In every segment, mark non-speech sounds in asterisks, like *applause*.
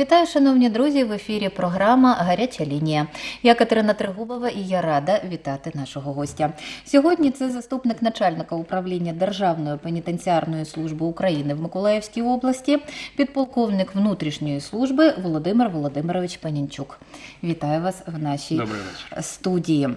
Вітаю, шановні друзі! В ефірі програма Гаряча лінія. Я Катерина Тригубова і я рада вітати нашого гостя. Сьогодні це заступник начальника управління Державної пенітенціарної служби України в Миколаївській області, підполковник внутрішньої служби Володимир Володимирович Панінчук. Вітаю вас в нашій студії.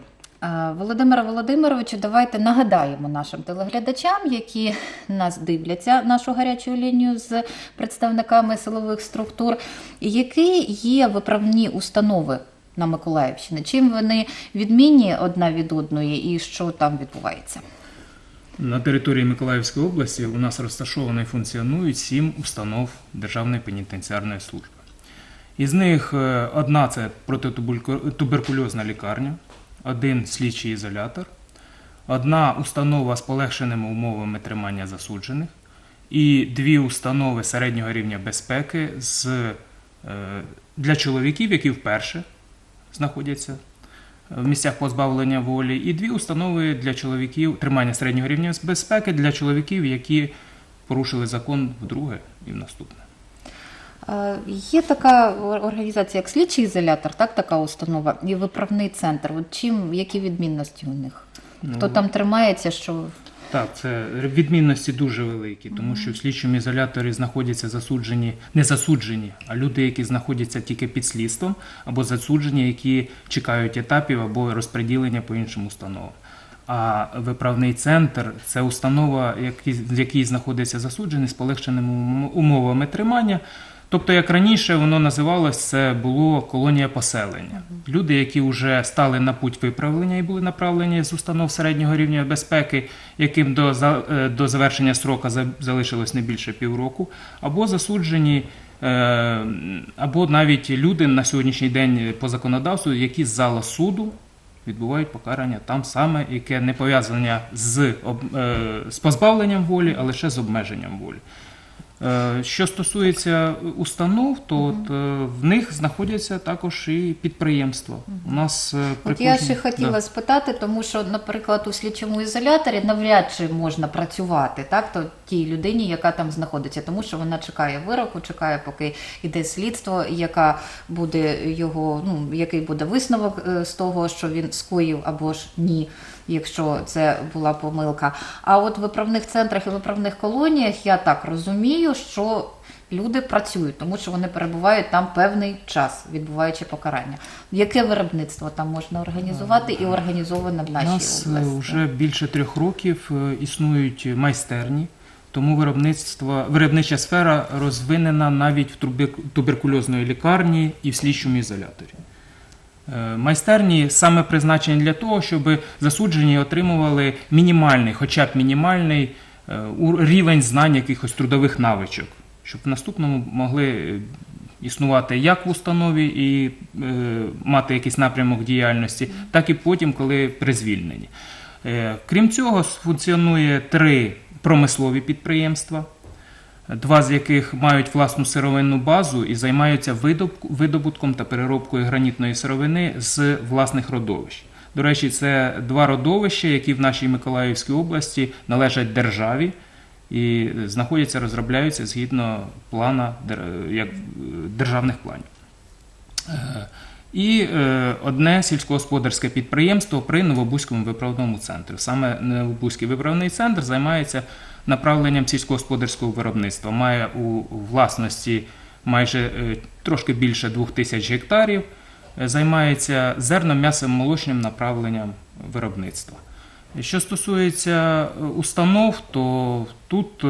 А, Володимире Володимировичу, давайте нагадаємо нашим телеглядачам, які нас дивляться, нашу гарячу лінію з представниками силових структур, які є виправні установи на Миколаївщині. Чим вони відмінні одна від одної і що там відбувається? На території Миколаївської області у нас розташовано і функціонують сім установ Державної пенітенціарної служби. Із них е, одна це протитуберкульозна лікарня, один слідчий ізолятор, одна установа з полегшеними умовами тримання засуджених і дві установи середнього рівня безпеки з, е, для чоловіків, які вперше знаходяться в місцях позбавлення волі, і дві установи для чоловіків тримання середнього рівня безпеки для чоловіків, які порушили закон вдруге і в наступне. Е, Є така організація, як слідчий ізолятор, так така установа, і виправний центр. От чим які відмінності у них? Хто Ну, там тримається, що Так, це відмінності дуже великі, тому що в слідчому ізоляторі знаходяться засуджені, не засуджені, а люди, які знаходяться тільки під слідством, або засуджені, які чекають етапів або розподілення по іншим установам. А виправний центр це установа, в якій знаходиться засуджений з полегшеними умовами тримання. Тобто, як раніше воно називалось, це було колонія поселення. Люди, які вже стали на путь виправлення і були направлені з установ середнього рівня безпеки, яким до, е, до завершення строка за- залишилось не більше півроку, або засуджені, е, або навіть люди на сьогоднішній день по законодавству, які з зала суду відбувають покарання там саме, яке не пов'язане з, е, з позбавленням волі, а лише з обмеженням волі. Е, Що стосується установ, то от, е, в них знаходяться також і підприємства. У нас е, От я ще хотіла Да. спитати, тому що, наприклад, у слідчому ізоляторі навряд чи можна працювати так, то тій людині, яка там знаходиться, тому що вона чекає вироку, чекає, поки йде слідство, яка буде його, ну який буде висновок з того, що він скоїв або ж ні. Якщо це була помилка. А от в виправних центрах і виправних колоніях я так розумію, що люди працюють, тому що вони перебувають там певний час, відбуваючи покарання. Яке виробництво там можна організувати і організоване в У нашій нас е, області? вже більше трьох років е, існують майстерні, тому виробництво, виробнича сфера розвинена навіть в тубер- туберкульозної лікарні і в слідчому ізоляторі. Е, Майстерні саме призначені для того, щоб засуджені отримували мінімальний, хоча б мінімальний е, рівень знань якихось трудових навичок, щоб в наступному могли е, існувати як в установі і мати якийсь напрямок діяльності, так і потім, коли при звільненні. Крім цього, функціонує три промислові підприємства два з яких мають власну сировинну базу і займаються видобутком та переробкою гранітної сировини з власних родовищ. До речі, це два родовища, які в нашій Миколаївській області належать державі і знаходяться, розробляються згідно плана як, державних планів. Е, І е, одне сільськогосподарське підприємство при Новобузькому виправному центрі. Саме Новобузький виправний центр займається направленням сільськогосподарського виробництва. Має у власності майже е, трошки більше двох тисяч гектарів. Е, Займається зерном, м'ясом, молочним направленням виробництва. Що стосується е, установ, то тут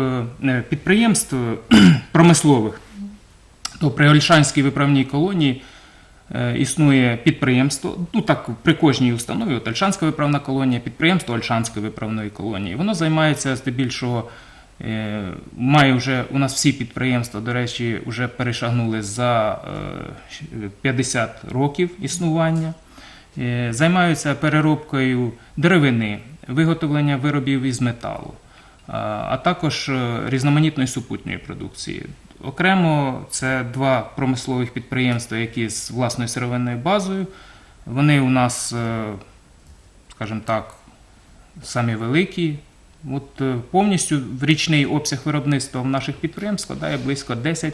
підприємств *clears throat* промислових, то при Ольшанській виправній колонії існує підприємство, ну так при кожній установі, от Ольшанська виправна колонія, підприємство Ольшанської виправної колонії. Воно займається здебільшого, е, має вже у нас всі підприємства, до речі, вже перешагнули за е, 50 років існування. Е, Займаються переробкою деревини, виготовлення виробів із металу, а також е, різноманітної супутньої продукції. Окремо це два промислових підприємства, які з власною сировинною базою. Вони у нас, е, скажімо так, самі великі. От е, повністю в річний обсяг виробництва в наших підприємств складає близько 10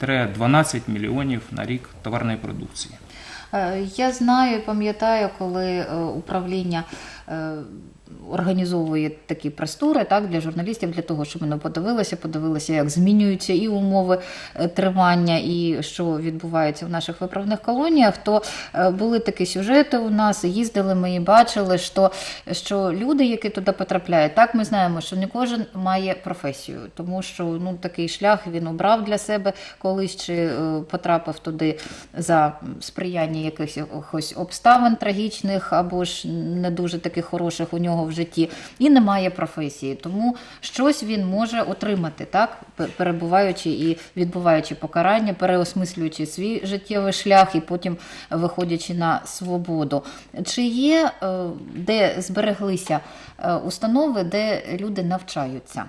10-12 мільйонів на рік товарної продукції. Я знаю пам'ятаю, коли управління організовує такі прес-тури так, для журналістів, для того, щоб вони подивилися, подивилися, як змінюються і умови е, тримання, і що відбувається в наших виправних колоніях, то е, були такі сюжети у нас, їздили ми і бачили, що, що люди, які туди потрапляють, так ми знаємо, що не кожен має професію, тому що ну, такий шлях він обрав для себе колись чи е, потрапив туди за сприяння якихось обставин трагічних або ж не дуже таких хороших у нього в житті, і немає професії. Тому щось він може отримати, так, перебуваючи і відбуваючи покарання, переосмислюючи свій життєвий шлях і потім виходячи на свободу. Чи є е, де збереглися е, установи, де люди навчаються?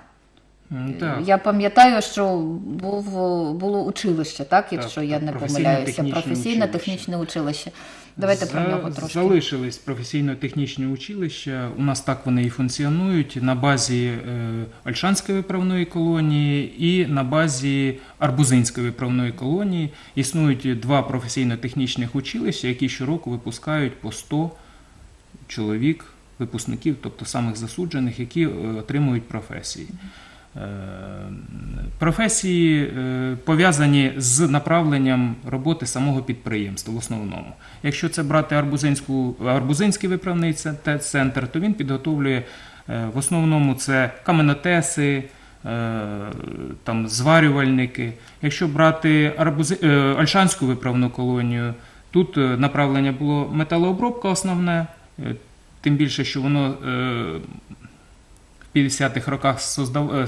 Так. Я пам'ятаю, що був, було училище, так, якщо я так, не професійно-технічне помиляюся, професійне училище. технічне училище. Давайте про нього трошки. Залишились професійно-технічні училища. У нас так вони і функціонують на базі е, Ольшанської виправної колонії і на базі Арбузинської виправної колонії. Існують два професійно-технічних училища, які щороку випускають по 100 чоловік, випускників, тобто самих засуджених, які е, отримують професії. Е, Професії е, пов'язані з направленням роботи самого підприємства в основному. Якщо це брати Арбузинську, Арбузинський виправний центр, то він підготовлює е, в основному це каменотеси, там, зварювальники. Якщо брати Арбузи, е, Ольшанську виправну колонію, тут направлення було металообробка основне, тим більше, що воно 50-х роках создав, е,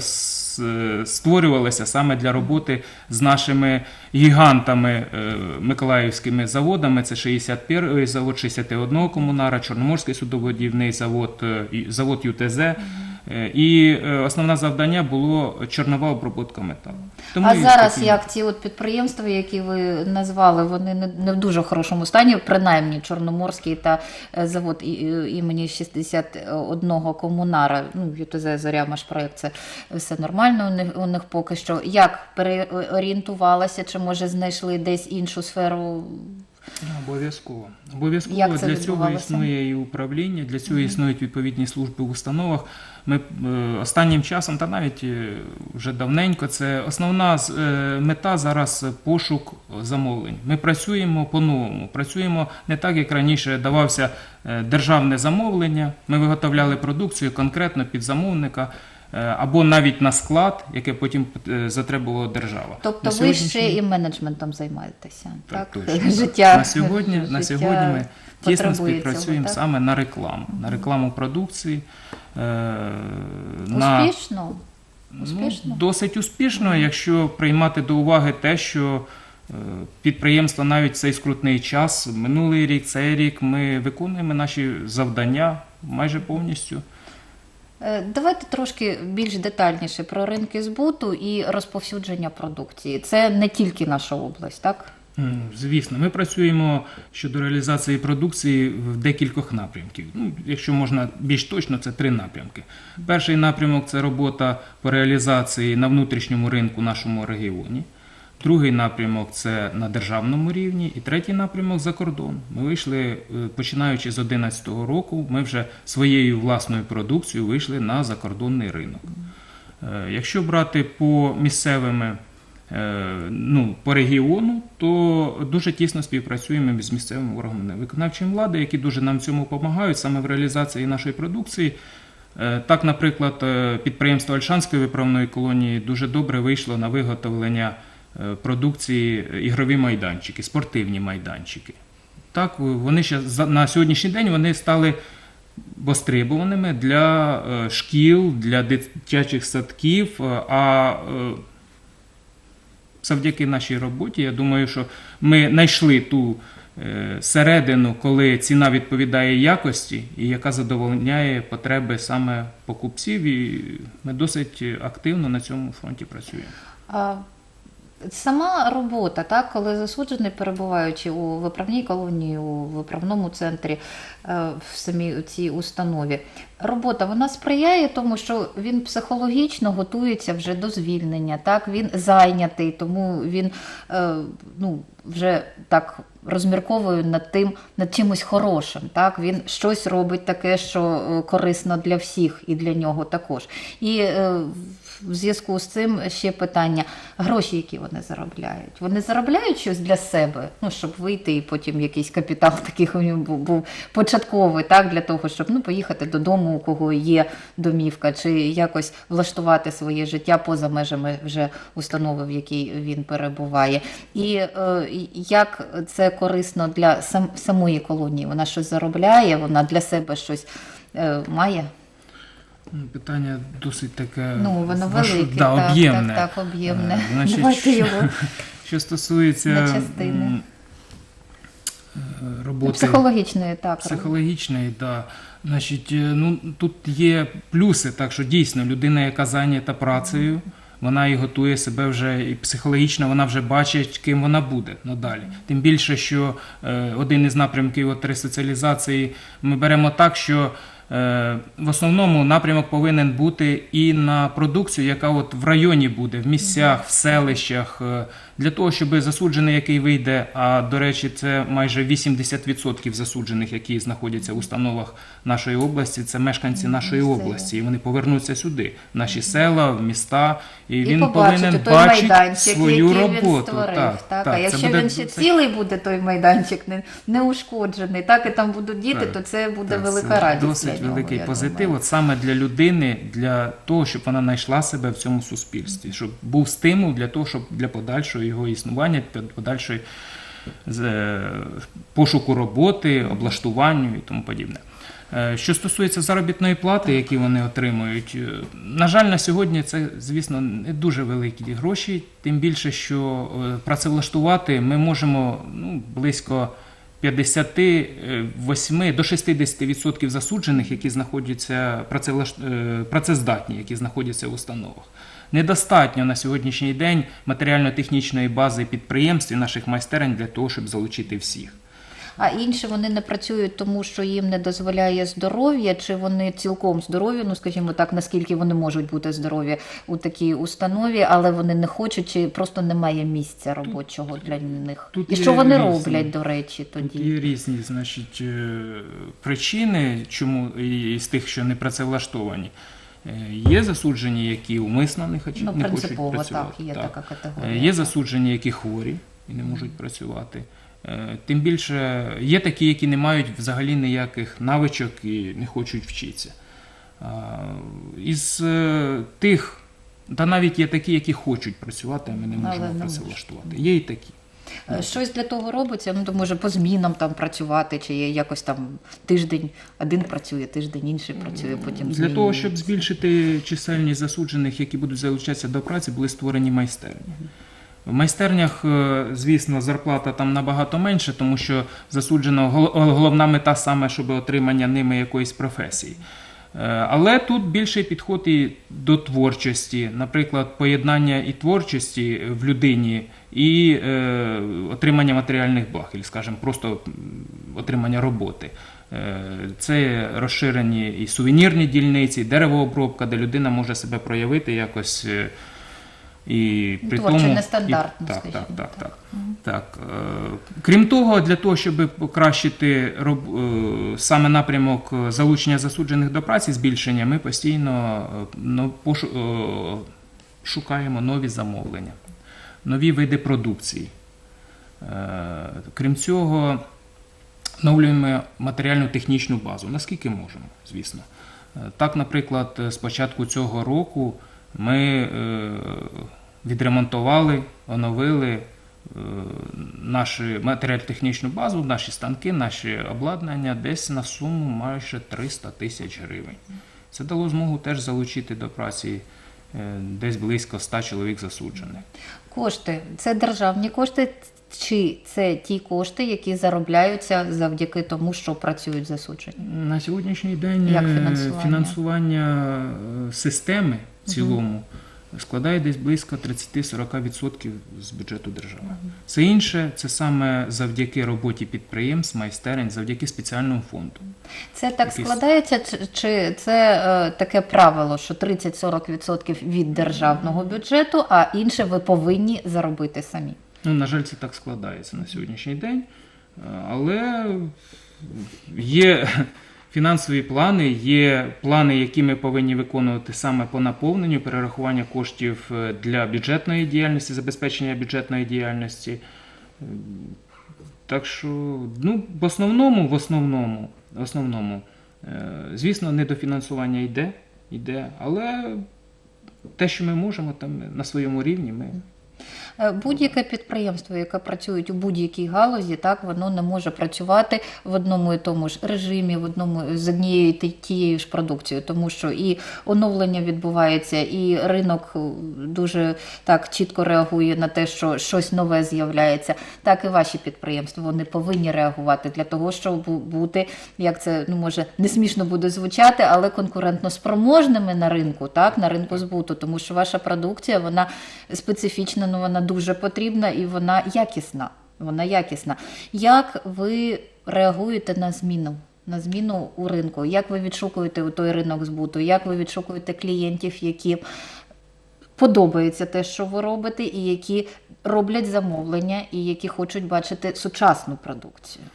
е, створювалося саме для роботи з нашими гігантами е, миколаївськими заводами. Це 61-й завод, 61 комунара, Чорноморський судоводівний завод, завод ЮТЗ. Е, І е, основне завдання було чорнова обробка металу. Тому А зараз такі- як ці от підприємства, які ви назвали, вони не, в дуже хорошому стані, принаймні Чорноморський та е, завод імені 61 комунара, ну ЮТЗ Зоря Машпроект, це все нормально у них, у них поки що. Як переорієнтувалися, чи може знайшли десь іншу сферу? Обов'язково. Обов'язково Як це для цього існує і управління, для цього існують відповідні служби в установах. Ми е, останнім часом, та навіть е, вже давненько, це основна е, мета зараз пошук замовлень. Ми працюємо по-новому. Працюємо не так, як раніше давався державне замовлення. Ми виготовляли продукцію конкретно під замовника. Е, Або навіть на склад, яке потім е, затребувала держава. Тобто На ви ще і менеджментом займаєтеся, так? так. *laughs* Життя, на сьогодні, на сьогодні ми тісно потребує цього, співпрацюємо саме на рекламу, на рекламу продукції. Е, на, Успішно? Успішно? Ну, досить успішно, якщо приймати до уваги те, що е, підприємства навіть в цей скрутний час, минулий рік, цей рік, ми виконуємо наші завдання майже повністю. Е, Давайте трошки більш детальніше про ринки збуту і розповсюдження продукції. Це не тільки наша область, так? Звісно, ми працюємо щодо реалізації продукції в декількох напрямків. Ну, якщо можна більш точно, це три напрямки. Перший напрямок це робота по реалізації на внутрішньому ринку нашому регіоні. Другий напрямок це на державному рівні, і третій напрямок за кордон. Ми вийшли, е, починаючи з 2011 року, ми вже своєю власною продукцією вийшли на закордонний ринок. Е, Якщо брати по місцевими, е, ну, по регіону, то дуже тісно співпрацюємо з місцевими органами виконавчої влади, які дуже нам в цьому допомагають саме в реалізації нашої продукції. Так, наприклад, підприємство Ольшанської виправної колонії дуже добре вийшло на виготовлення продукції е, ігрові майданчики, спортивні майданчики. Так, вони ще на сьогоднішній день вони стали востребованими для е, шкіл, для дитячих садків. е, А е, завдяки нашій роботі, я думаю, що ми знайшли ту е, середину, коли ціна відповідає якості і яка задовольняє потреби саме покупців. І ми досить активно на цьому фронті працюємо. Сама робота, так, коли засуджений, перебуваючи у виправній колонії, у виправному центрі, е, в самій цій установі, робота вона сприяє тому, що він психологічно готується вже до звільнення, так, він зайнятий, тому він е, ну, вже так розмірковує над тим, над чимось хорошим. Так? Він щось робить таке, що е, корисно для всіх і для нього також. І в зв'язку з цим ще питання: гроші, які вони заробляють. Вони заробляють щось для себе, ну, щоб вийти і потім якийсь капітал такий у нього був, початковий, так, для того, щоб ну, поїхати додому, у кого є домівка, чи якось влаштувати своє життя поза межами вже установи, в якій він перебуває. І е, як це корисно для сам, самої колонії? Вона щось заробляє, вона для себе щось е, має. Ну, Питання досить таке Ну, воно ваш- велике, да, так, об'ємне. так, так, об'ємне. Е, Значить, Давайте що, його *laughs* що стосується на е, роботи психологічної, так. психологічної, да. Значить, е, ну тут є плюси, так що дійсно людина, яка зайнята працею, вона і готує себе вже і психологічно, вона вже бачить, ким вона буде надалі. Тим більше, що е, один із напрямків от ресоціалізації ми беремо так, що в основному напрямок повинен бути і на продукцію, яка от в районі буде, в місцях, в селищах, е, для того, щоб засуджений, який вийде, а до речі, це майже 80% засуджених, які знаходяться в установах нашої області, це мешканці нашої області, і вони повернуться сюди, в наші села, в міста, і, І він повинен бачити свою роботу. він створив. Так, так, так, а якщо буде- він ще цілий буде той майданчик, не, не ушкоджений, так і там будуть діти, Так. то це буде Так, велика це радість. Досить для великий позитив, от саме для людини, для того, щоб вона знайшла себе в цьому суспільстві, щоб був стимул для того, щоб для подальшого його існування, для подальшої е, пошуку роботи, облаштуванню і тому подібне. Е, Що стосується заробітної плати, які вони отримують, е, на жаль, на сьогодні це, звісно, не дуже великі гроші, тим більше, що працевлаштувати ми можемо ну, близько 58 до 60% засуджених, які знаходяться е, працездатні, які знаходяться в установах. Недостатньо на сьогоднішній день матеріально-технічної бази підприємств і наших майстерень для того, щоб залучити всіх. А інші вони не працюють, тому що їм не дозволяє здоров'я, чи вони цілком здорові, ну скажімо так, наскільки вони можуть бути здорові у такій установі, але вони не хочуть, чи просто немає місця робочого для них. тут І що вони різні. роблять, до речі, Тут тоді? є різні значить, е, причини, чому із тих, що не працевлаштовані. Е, Є засуджені, які умисно не хочуть, Ну, не хочуть працювати. так, є така Е, категорія. Є засуджені, які хворі і не можуть працювати. Е, Тим більше є такі, які не мають взагалі ніяких навичок і не хочуть вчитися. Із е, тих, та навіть є такі, які хочуть працювати, а ми не Але можемо не працевлаштувати. Є і такі. Е, Щось для того робиться, ну то може по змінам там працювати, чи є якось там тиждень один працює, тиждень інший працює, потім Для того, щоб збільшити чисельність засуджених, які будуть залучатися до праці, були створені майстерні. В майстернях, е, звісно, зарплата там набагато менше, тому що засуджено головна мета саме, щоб отримання ними якоїсь професії. Е, Але тут більший підход і до творчості, наприклад, поєднання і творчості в людині, і е, отримання матеріальних благ, і, скажімо, просто отримання роботи. Е, Це розширені і сувенірні дільниці, і деревообробка, де людина може себе проявити якось. І при Творчо, тому, нестандартно, і, так, скажімо так, так, так. так. е, Крім того, для того, щоб покращити роб- е, саме напрямок залучення засуджених до праці, збільшення, ми постійно е, ну, пошу- шукаємо нові замовлення, нові види продукції. Крім цього, оновлюємо матеріальну технічну базу, наскільки можемо, звісно. Так, наприклад, з початку цього року ми е, відремонтували, оновили е, нашу матеріально-технічну базу, наші станки, наші обладнання десь на суму майже 300 тисяч гривень. Це дало змогу теж залучити до праці е, десь близько 100 чоловік засуджених. Кошти це державні кошти, чи це ті кошти, які заробляються завдяки тому, що працюють засуджені? На сьогоднішній день Як фінансування? фінансування системи в цілому складає десь близько 30-40% з бюджету держави. Все інше це саме завдяки роботі підприємств, майстерень, завдяки спеціальному фонду. Це так Якийсь- складається, чи- чи це е, таке правило, що 30-40% від державного бюджету, а інше ви повинні заробити самі? Ну, на жаль, це так складається на сьогоднішній день. Е, Але є фінансові плани, є плани, які ми повинні виконувати саме по наповненню, перерахування коштів е, для бюджетної діяльності, забезпечення бюджетної діяльності. Е, Так що, ну, в основному, в основному, в основному, е, звісно, недофінансування йде, йде, але те, що ми можемо, там на своєму рівні, ми Будь-яке підприємство, яке працює у будь-якій галузі, так воно не може працювати в одному і тому ж режимі, в одному з однією тією ж продукцією, тому що і оновлення відбувається, і ринок е, дуже так чітко реагує на те, що щось нове з'являється. Так і ваші підприємства вони повинні реагувати для того, щоб бути, як це ну може не смішно буде звучати, але конкурентно спроможними на ринку, так на ринку збуту, тому що ваша продукція вона специфічна, ну вона дуже потрібна і вона якісна. Вона якісна. Як ви реагуєте на зміну? На зміну у ринку? Як ви відшукуєте той ринок збуту? Як ви відшукуєте клієнтів, які подобається те, що ви робите, і які роблять замовлення, і які хочуть бачити сучасну продукцію?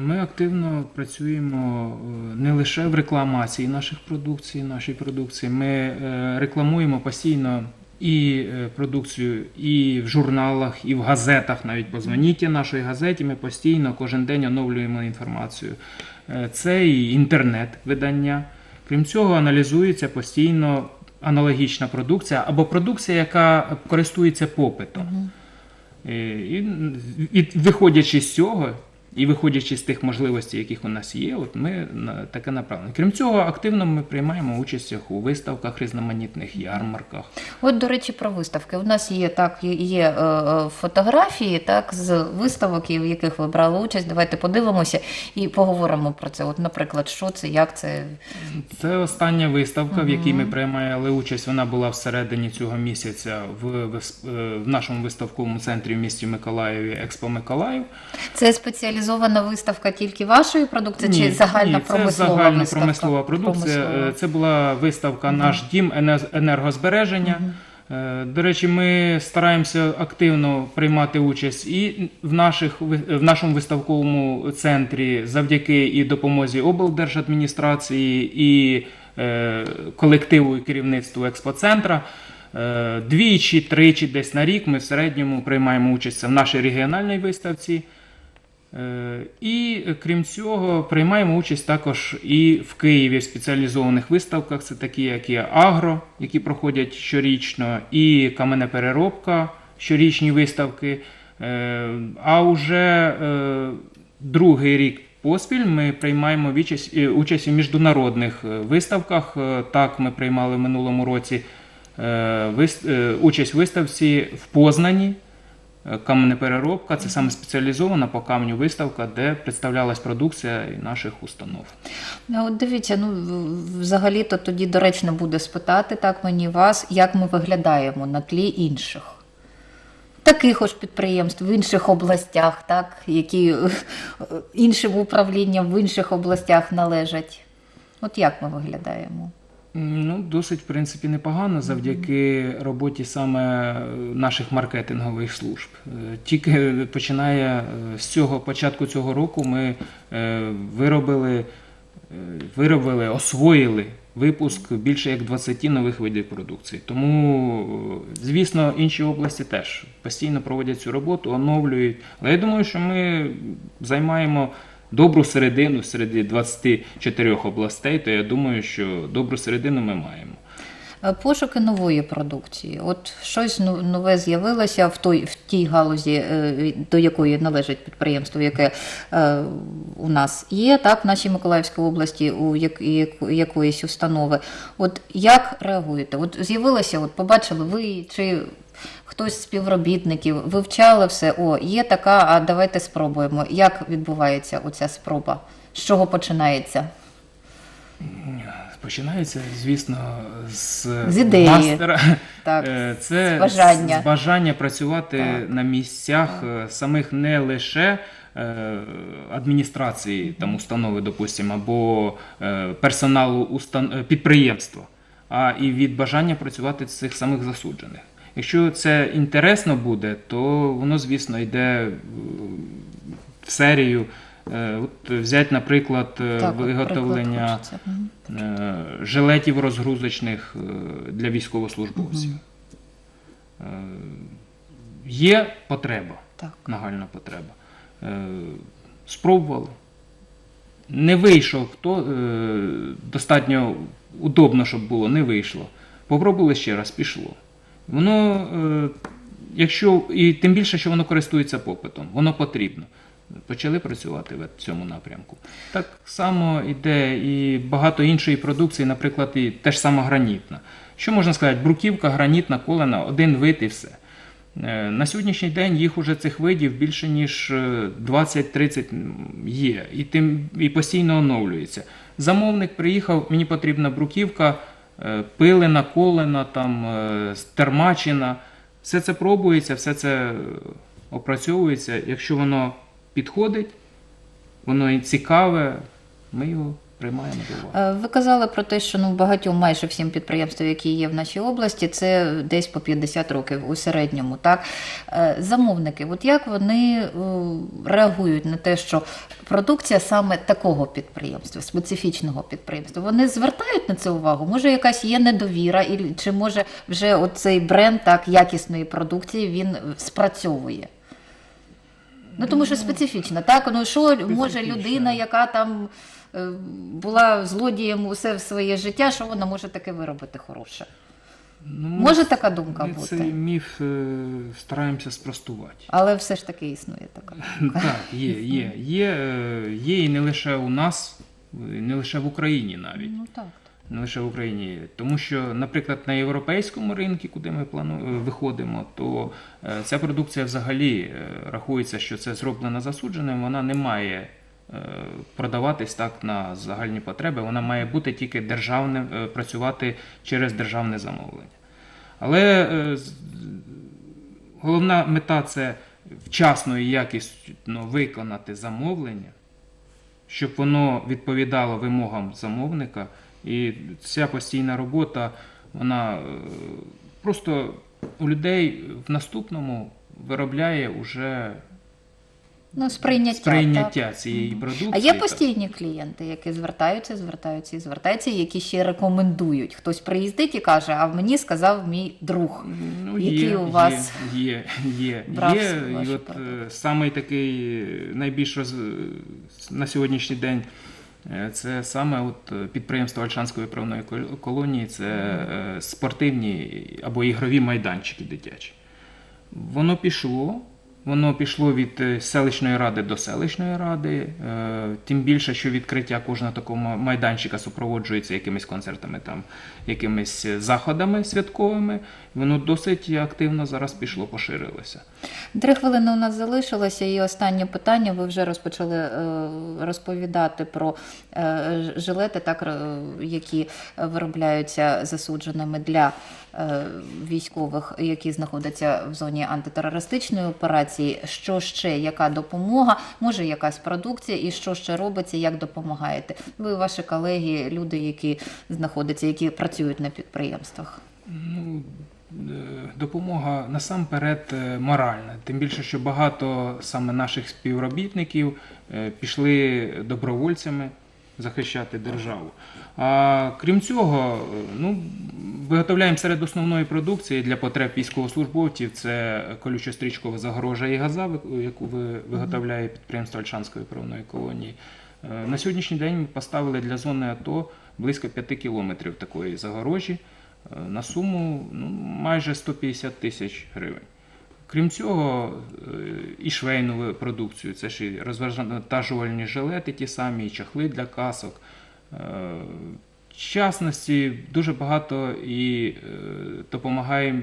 Ми активно працюємо е, не лише в рекламації наших продукцій, нашої продукції. Ми е, рекламуємо постійно і е, продукцію і в журналах, і в газетах. Навіть позвоніть нашої газеті. Ми постійно кожен день оновлюємо інформацію. Е, Це і інтернет-видання. Крім цього, аналізується постійно аналогічна продукція або продукція, яка користується попитом. Е, І, і виходячи з цього, і виходячи з тих можливостей, яких у нас є, от ми таке направлення. Крім цього, активно ми приймаємо участь у виставках, різноманітних ярмарках. От, до речі, про виставки. У нас є так, є- е, е, фотографії так, з виставок, в яких ви брали участь. Давайте подивимося і поговоримо про це. От, наприклад, що це, як це. Це остання виставка, в якій ми приймали участь. Вона була всередині цього місяця в, вис- е, в нашому виставковому центрі в місті Миколаєві, Експо Миколаїв. Це спеціалізована виставка тільки вашої продукції чи загальна ні, це промислова загальна виставка? промислова продукція. Промислова. Е, Це була виставка Наш дім енергозбереження. Е, До речі, ми стараємося активно приймати участь і в, наших, в нашому виставковому центрі завдяки і допомозі облдержадміністрації, і е, колективу і керівництву експоцентра. Е, Двічі, тричі десь на рік ми в середньому приймаємо участь в нашій регіональній виставці. Е, І е, крім цього, приймаємо участь також і в Києві в спеціалізованих виставках. Це такі, як і Агро, які проходять щорічно, і каменепереробка, щорічні виставки. Е, А вже другий рік поспіль ми приймаємо участь, у міжнародних виставках. Так, ми приймали в минулому році участь в виставці в Познані. Е, Каменепереробка це саме спеціалізована по камню виставка, де представлялась продукція наших установ. Ну, от дивіться, ну взагалі-то тоді доречно буде спитати так мені вас, як ми виглядаємо на тлі інших. Таких ось підприємств в інших областях, так, які е, іншим управлінням в інших областях належать. От як ми виглядаємо? Ну, досить, в принципі, непогано завдяки роботі саме е, наших маркетингових служб. Е, Тільки починає е, з цього початку цього року ми виробили, виробили, освоїли випуск більше як 20 нових видів продукції. Тому, звісно, інші області теж постійно проводять цю роботу, оновлюють. Але я думаю, що ми займаємо добру середину серед 24 областей, то я думаю, що добру середину ми маємо. Е, Пошуки нової продукції. От щось ну- нове з'явилося в той в тій галузі, е, до якої належить підприємство, яке е, у нас є, так, в нашій Миколаївській області, у як, якоїсь установи. От як реагуєте? От з'явилося, от побачили ви чи хтось з співробітників, вивчали все, о, є така, а давайте спробуємо. Як відбувається оця спроба? З чого починається? Починається, звісно, з, З ідеї. мастера. Так, Е, Це з бажання. з бажання працювати Так. на місцях е, самих не лише е, адміністрації там установи, допустимо, або персоналу підприємства, а і від бажання працювати цих самих засуджених. Якщо це інтересно буде, то воно, звісно, йде е, в серію. Е, От взять, наприклад, е, так, виготовлення жилетів розгрузочних для військовослужбовців. Е, Є потреба, Так. нагальна потреба. Спробували. Не вийшов, хто достатньо удобно, щоб було, не вийшло. Попробували ще раз, пішло. Воно, е, якщо, і тим більше, що воно користується попитом, воно потрібно. Почали працювати в цьому напрямку. Так само йде і багато іншої продукції, наприклад, і теж сама гранітна. Що можна сказати? Бруківка, гранітна, колена, один вид і все. Е, На сьогоднішній день їх уже цих видів більше ніж е, 20-30 є, і тим і постійно оновлюється. Замовник приїхав, мені потрібна бруківка, е, пилена, колена, там, е, термачина. Все це пробується, все це е, опрацьовується. Якщо воно підходить, воно і цікаве, ми його приймаємо до уваги. Е, Ви казали про те, що ну багатьом, майже всім підприємствам, які є в нашій області, це десь по 50 років у середньому. Так Е, замовники, от як вони е, реагують на те, що продукція саме такого підприємства, специфічного підприємства, вони звертають на це увагу? Може, якась є недовіра, і чи може вже оцей бренд так якісної продукції він спрацьовує? Ну, тому що специфічно, так? Ну, що може людина, яка там була злодієм усе в своє життя, що вона може таке виробити хороше? Ну, Може така думка ми бути? цей міф е, стараємося спростувати. Але все ж таки існує така. *laughs* Так, є, є. Є, е, є і не лише у нас, і не лише в Україні навіть. Ну так. Не лише в Україні. Тому що, наприклад, на європейському ринку, куди ми плану... е, виходимо, то е, ця продукція взагалі е, рахується, що це зроблено засудженим, вона не має е, продаватись так на загальні потреби, вона має бути тільки державним, е, працювати через державне замовлення. Але е, головна мета це вчасно і якісно виконати замовлення, щоб воно відповідало вимогам замовника. І ця постійна робота, вона е, просто у людей в наступному виробляє уже Ну, сприйняття. сприйняття так. цієї продукції. А є так. постійні клієнти, які звертаються, звертаються і звертаються, які ще рекомендують. Хтось приїздить і каже, а мені сказав мій друг. Ну, є, у вас є, є, є, брав є. І от е, самий такий е, найбільш роз... на сьогоднішній день е, це саме от е, підприємство Альшанської правної колонії, це е, спортивні або ігрові майданчики дитячі. Воно пішло. Воно пішло від е, селищної ради до селищної ради. Е, Тим більше, що відкриття кожного такого майданчика супроводжується якимись концертами, там, якимись е, заходами святковими. Воно досить активно зараз пішло, поширилося. Три хвилини у нас залишилося, і останнє питання. Ви вже розпочали е, розповідати про е, жилети, так, які виробляються засудженими для е, військових, які знаходяться в зоні антитерористичної операції. Що ще, яка допомога, може якась продукція, і що ще робиться, як допомагаєте? Ви, ваші колеги, люди, які знаходяться, які працюють на підприємствах. Ну, допомога насамперед е, моральна. Тим більше, що багато саме наших співробітників е, пішли добровольцями захищати державу. А крім цього, е, ну, виготовляємо серед основної продукції для потреб військовослужбовців це колючо-стрічкова загорожа і газа, яку виготовляє підприємство Альшанської правної колонії. Е, На сьогоднішній день ми поставили для зони АТО близько 5 кілометрів такої загорожі е, на суму ну, майже 150 тисяч гривень. Крім цього, е, і швейну продукцію, це ж і розвантажувальні жилети, ті самі, і чахли для касок. Е, В частності дуже багато і е, допомагаємо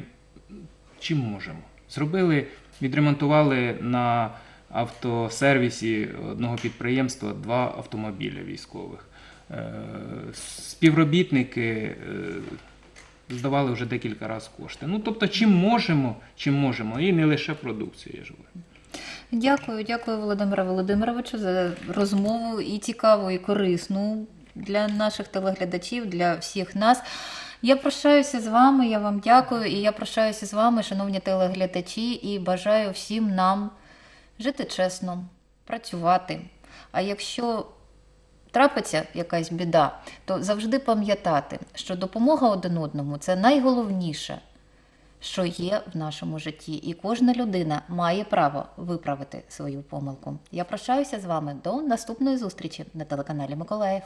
чим можемо. Зробили, відремонтували на автосервісі одного підприємства два автомобіля військових. співробітники здавали вже декілька разів кошти. Ну, тобто, чим можемо, чим можемо, і не лише продукцію, я ж говорю. Дякую, дякую, Володимире Володимировичу, за розмову і цікаву, і корисну для наших телеглядачів, для всіх нас. Я прощаюся з вами, я вам дякую, і я прощаюся з вами, шановні телеглядачі, і бажаю всім нам жити чесно, працювати. А якщо трапиться якась біда, то завжди пам'ятати, що допомога один одному це найголовніше, що є в нашому житті, і кожна людина має право виправити свою помилку. Я прощаюся з вами до наступної зустрічі на телеканалі Миколаїв.